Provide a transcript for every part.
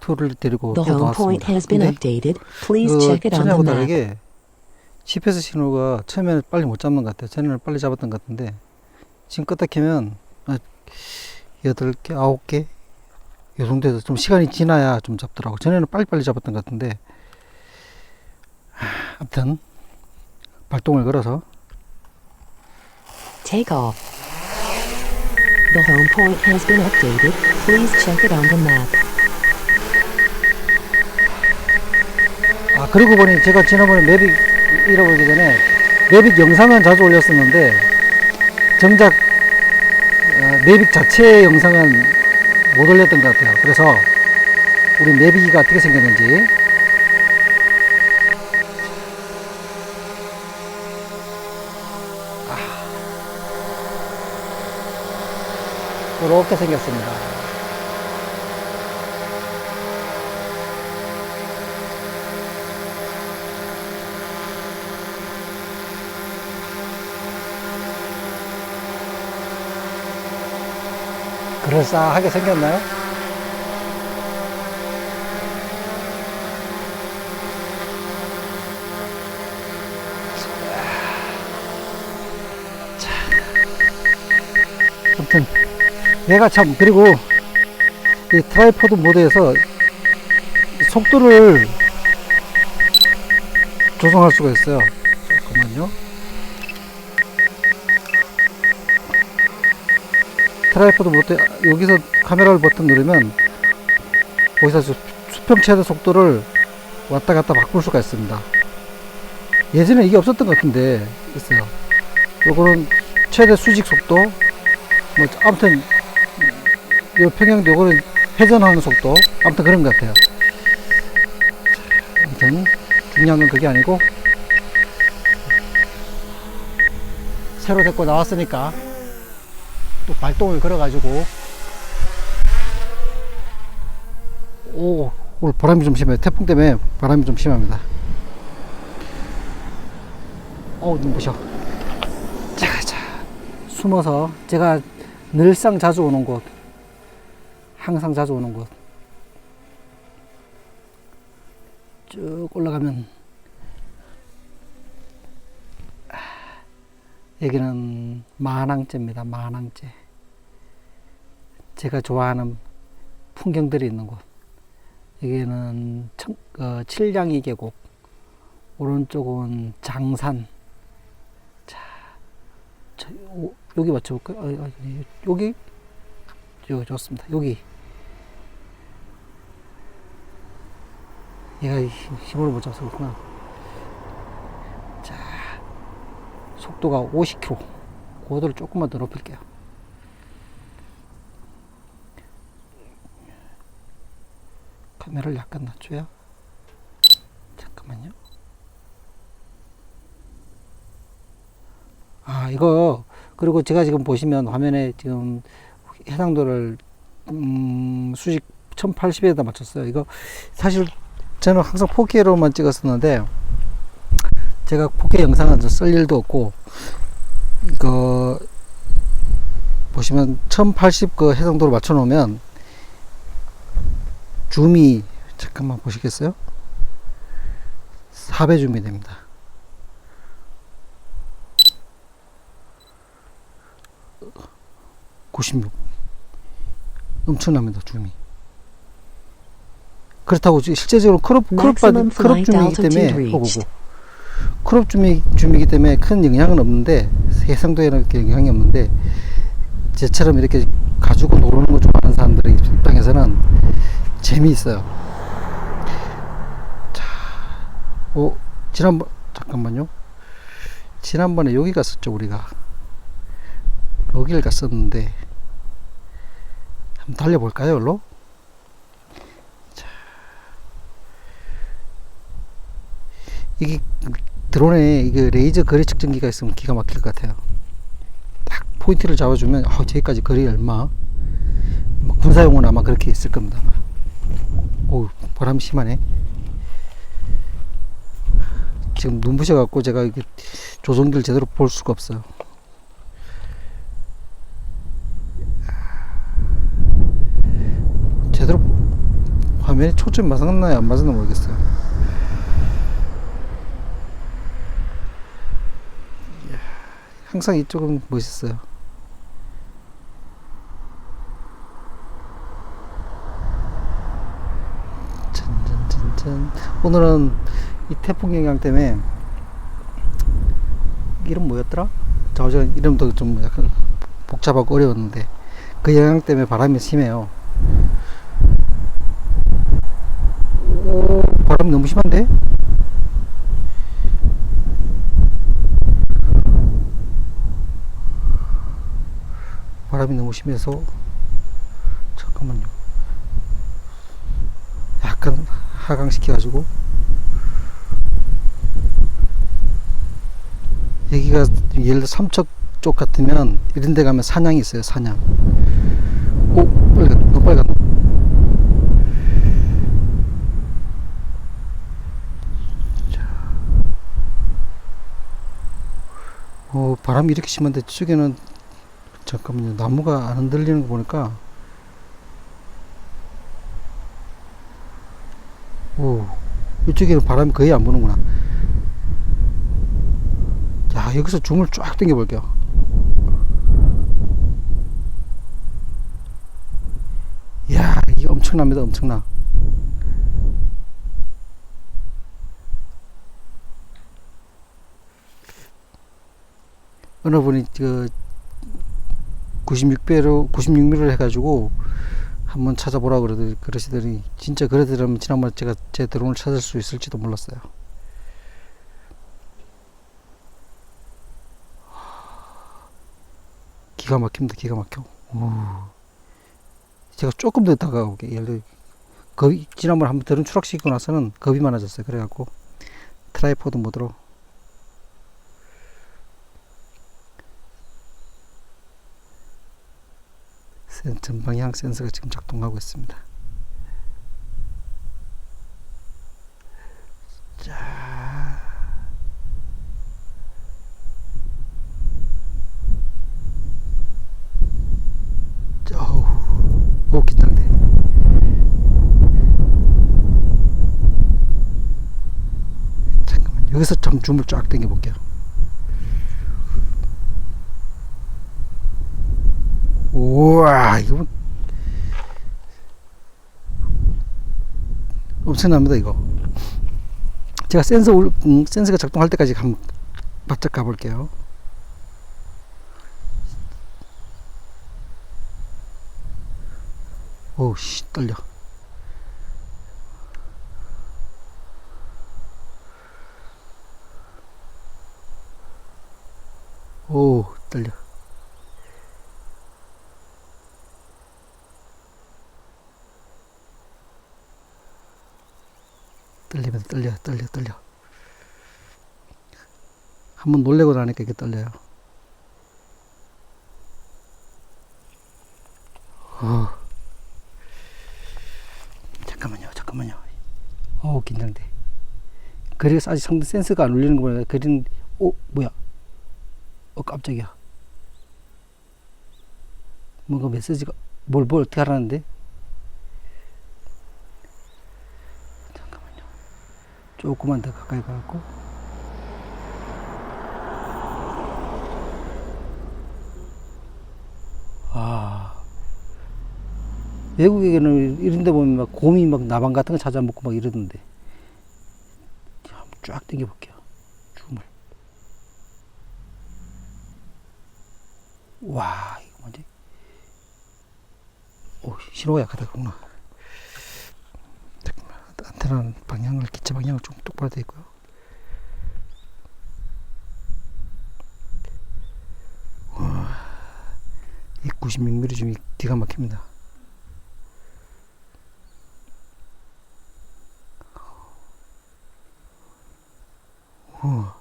툴을 데리고 The home point 나왔습니다. has been 근데 updated. Please 그 check it on the 전에하고 map. 다르게 GPS 신호가 처음에는 빨리 못 잡는 것 같아요. 전에는 빨리 잡았던 것 같은데 지금 껐다 켜면 아, 여덟 개, 아홉 개, 요 정도에서 좀 시간이 지나야 좀 잡더라고. 전에는 빨리빨리 잡았던 것 같은데 하, 아무튼 발동을 걸어서 Take off. The home point has been updated. Please check it on the map. 아 그리고 보니 제가 지난번에 매빅 잃어버리기 전에 매빅 영상은 자주 올렸었는데 정작 어, 매빅 자체 영상은 못 올렸던 것 같아요. 그래서 우리 매빅이가 어떻게 생겼는지 아, 이렇게 생겼습니다. 그럴싸하게 생겼나요? 자, 아무튼 얘가 참 그리고 이 트라이포드 모드에서 속도를 조정할 수가 있어요. 잠깐만요. 트라이포드 모드 여기서 카메라를 버튼 누르면 거기서 수- 수평 최대 속도를 왔다 갔다 바꿀 수가 있습니다. 예전에 이게 없었던 것 같은데 있어요. 요거는 최대 수직 속도 뭐 아무튼 요 평형도 요거는 회전하는 속도. 아무튼 그런 것 같아요. 아무튼 중요한 건 그게 아니고 새로 데리고 나왔으니까 또 발동을 걸어 가지고. 오 오늘 바람이 좀 심해요. 태풍 때문에 바람이 좀 심합니다. 어우 눈부셔. 자 자 숨어서 제가 늘상 자주 오는 곳 항상 자주 오는 곳 쭉 올라가면 아, 여기는 만항제입니다. 만항제. 제가 좋아하는 풍경들이 있는 곳. 여기는 청, 어, 칠량이 계곡. 오른쪽은 장산. 자, 저, 오, 여기 맞춰볼까요? 어, 어, 여기? 여기 좋습니다. 여기. 얘가 힘- 힘을 못 잡아서 그렇구나. 자, 속도가 50km. 고도를 조금만 더 높일게요. 카메라를 약간 낮춰요. 잠깐만요. 아, 이거, 그리고 제가 지금 보시면 화면에 지금 해상도를, 음, 수직 1080에다 맞췄어요. 이거 사실 저는 항상 4K로만 찍었었는데, 제가 4K 영상은 쓸 일도 없고, 이거, 보시면 1080 그 해상도로 맞춰 놓으면, 줌이, 잠깐만 보시겠어요? 4배 줌이 됩니다. (96) 엄청납니다 줌이 그렇다고 지- 실제적으로 크롭 크롭 바 Maximum 크롭 줌이기 때문에 오고 reached. 크롭 줌이 줌이기 때문에 큰 영향은 없는데 해상도에는 영향이 없는데 제처럼 이렇게 가지고 노는 거 좋아하는 사람들의 입장에서는 재미있어요. 자, 오 지난번 잠깐만요. 지난번에 여기 갔었죠 우리가 여기를 갔었는데 한번 달려볼까요, 일로? 이게 드론에 이게 레이저 거리 측정기가 있으면 기가 막힐 것 같아요. 딱 포인트를 잡아주면 아, 저기까지 거리 얼마? 뭐 군사용은 아마 그렇게 있을 겁니다. 오, 바람 심하네. 지금 눈부셔 갖고 제가 이게 조종기를 제대로 볼 수가 없어요. 제대로 화면이 초점이 맞았나요? 안 맞았나 모르겠어요. 이야, 항상 이쪽은 멋있어요. 짠짠짠짠. 오늘은 이 태풍 영향 때문에 이름 뭐였더라? 저 어제 이름도 좀 약간 복잡하고 어려웠는데 그 영향 때문에 바람이 심해요. 오, 바람이 너무 심한데? 바람이 너무 심해서 잠깐만요. 약간 하강시켜가지고 여기가 예를 들어 삼척 쪽 같으면 이런 데 가면 사냥이 있어요 사냥 오 너무 빨리 갔나 오 바람이 이렇게 심한데 저쪽에는 잠깐만요. 나무가 안 흔들리는 거 보니까. 오 이쪽에는 바람이 거의 안 부는구나. 자 여기서 줌을 쫙 당겨 볼게요. 이야 이게 엄청납니다 엄청나. 어느 분이 그 96배로 96미를 해가지고 한번 찾아보라 그러더니 그러시더니 진짜 그러더라면 지난번에 제가 제 드론을 찾을 수 있을지도 몰랐어요. 기가 막힙니다. 기가 막혀. 오. 제가 조금 더 다가오게 예를 겁이 지난번에 한번 드론 추락시키고 나서는 겁이 많아졌어요. 그래갖고 트라이포드 모드로 전방향 센서가 지금 작동하고 있습니다. 자, 자, 어우, 오 긴장돼. 여기서 좀 줌을 쫙 당겨 볼게요. 우와 이거 뭐 엄청납니다 이거. 제가 센서 올, 음, 센서가 작동할 때까지 한번 바짝 가볼게요. 오씨 떨려 오 떨려 떨려 떨려 떨려. 한번 놀래고 나니까 이게 떨려요. 어. 잠깐만요 잠깐만요. 어우 긴장돼. 그래서 아직 상대 센스가 안 울리는 거 보니까 그린 오 뭐야? 어 깜짝이야. 뭔가 메시지가 뭘 뭘 어떻게 하라는데 조금만 더 가까이 가고. 아. 외국에는 이런 데 보면 막 곰이 막 나방 같은 거 찾아 먹고 막 이러던데. 한번 쫙 당겨 볼게요. 줌을 와 이거 뭐지? 오 신호가 약하다구나. 잠깐만 안테나 방향을 기체 방향을 좀 똑바로 돼 있고요. 와, 이 96mm 줌이 기가 막힙니다. 우와.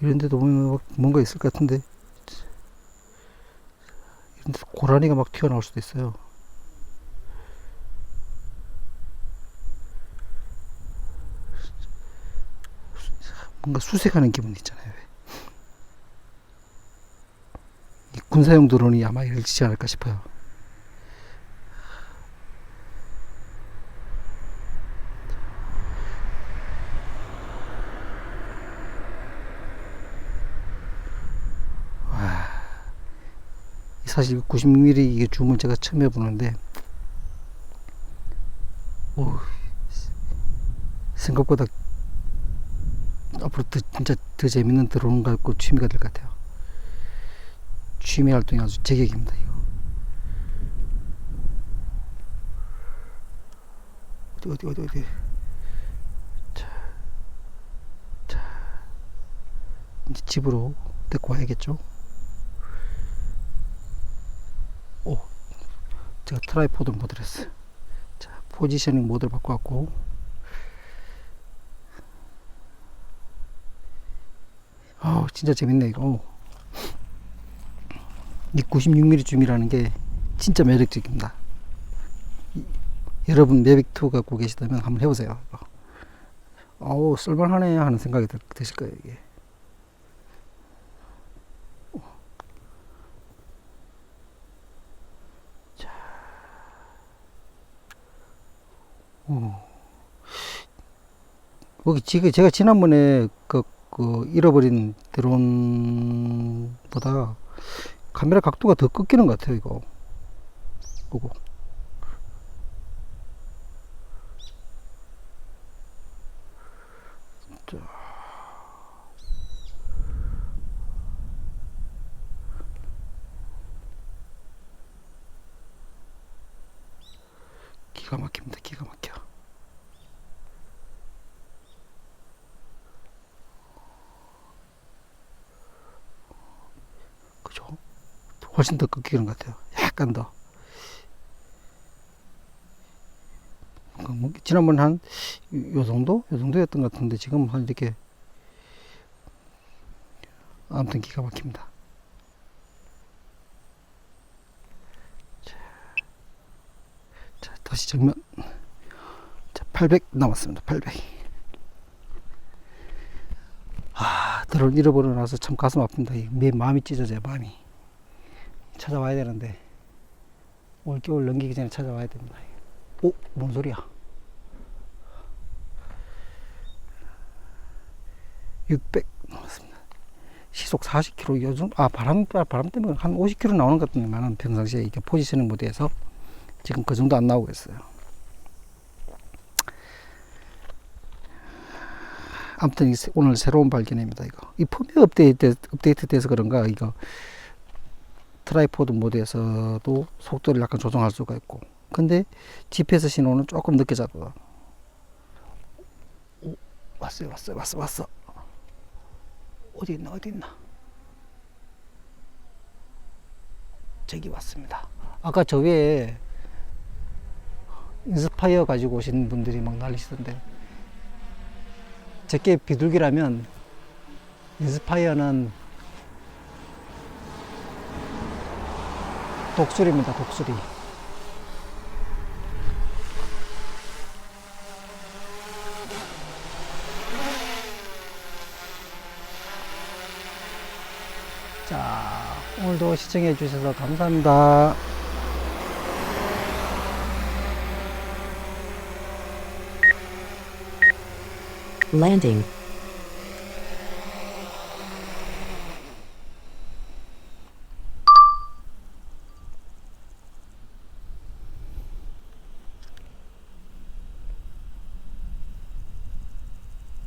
이런 데도 보면 막 뭔가 있을 것 같은데. 고라니가 막 튀어나올 수도 있어요. 뭔가 수색하는 기분 있잖아요. 이 군사용 드론이 아마 이를 지지 않을까 싶어요. 사실 96mm 이게 줌은 제가 처음 해보는데, 오, 생각보다 앞으로 더, 진짜 더 재밌는 드론 갖고 취미가 될 것 같아요. 취미 활동이 아주 제격입니다, 이거. 어디, 어디, 어디, 어디. 자, 자. 이제 집으로 데리고 와야겠죠? 오, 제가 트라이포드 모드를 했어요. 자, 포지셔닝 모드를 바꿔갖고. 아우, 진짜 재밌네, 이거. 이 96mm 줌이라는 게 진짜 매력적입니다. 이- 여러분 매빅2 갖고 계시다면 한번 해보세요. 아우 쓸만하네 하는 생각이 들, 드실 거예요 이게. 오. 여기 지금 제가 지난번에 그, 그 잃어버린 드론보다 카메라 각도가 더 꺾이는 것 같아요 이거 보고 자. 기가 막힙니다 기가 막혀 그죠 훨씬 더 꺾이는 것 같아요. 약간 더. 그 뭐, 지난번 한, 요 정도? 요 정도였던 것 같은데, 지금 한 이렇게, 아무튼 기가 막힙니다. 자, 자, 다시 정면. 자, 800 남았습니다. 800. 아, 드론 잃어버려 놔서 참 가슴 아픕니다. 이내 마음이 찢어져요, 마음이. 찾아와야 되는데 올겨울 넘기기 전에 찾아와야 됩니다. 오, 뭔 소리야? 600 넘었습니다. 시속 40km 요즘 아 바람 바람 때문에 한 50km 나오는 것 같은데만은 평상시에 이게 포지셔닝 모드에서 지금 그 정도 안 나오고 있어요. 아무튼 오늘 새로운 발견입니다. 이거 이 펌웨어 업데이트 업데이트 돼서 그런가 이거 트라이포드 모드에서도 속도를 약간 조정할 수가 있고. 근데 GPS 신호는 조금 늦게 잡아. 오, 왔어요 왔어요 왔어 왔어. 어디 있나 어디 있나? 저기 왔습니다. 아까 저 위에 인스파이어 가지고 오신 분들이 막 난리시던데. 제게 비둘기라면 인스파이어는 독수리입니다, 독수리. 자, 오늘도 시청해 주셔서 감사합니다. Landing.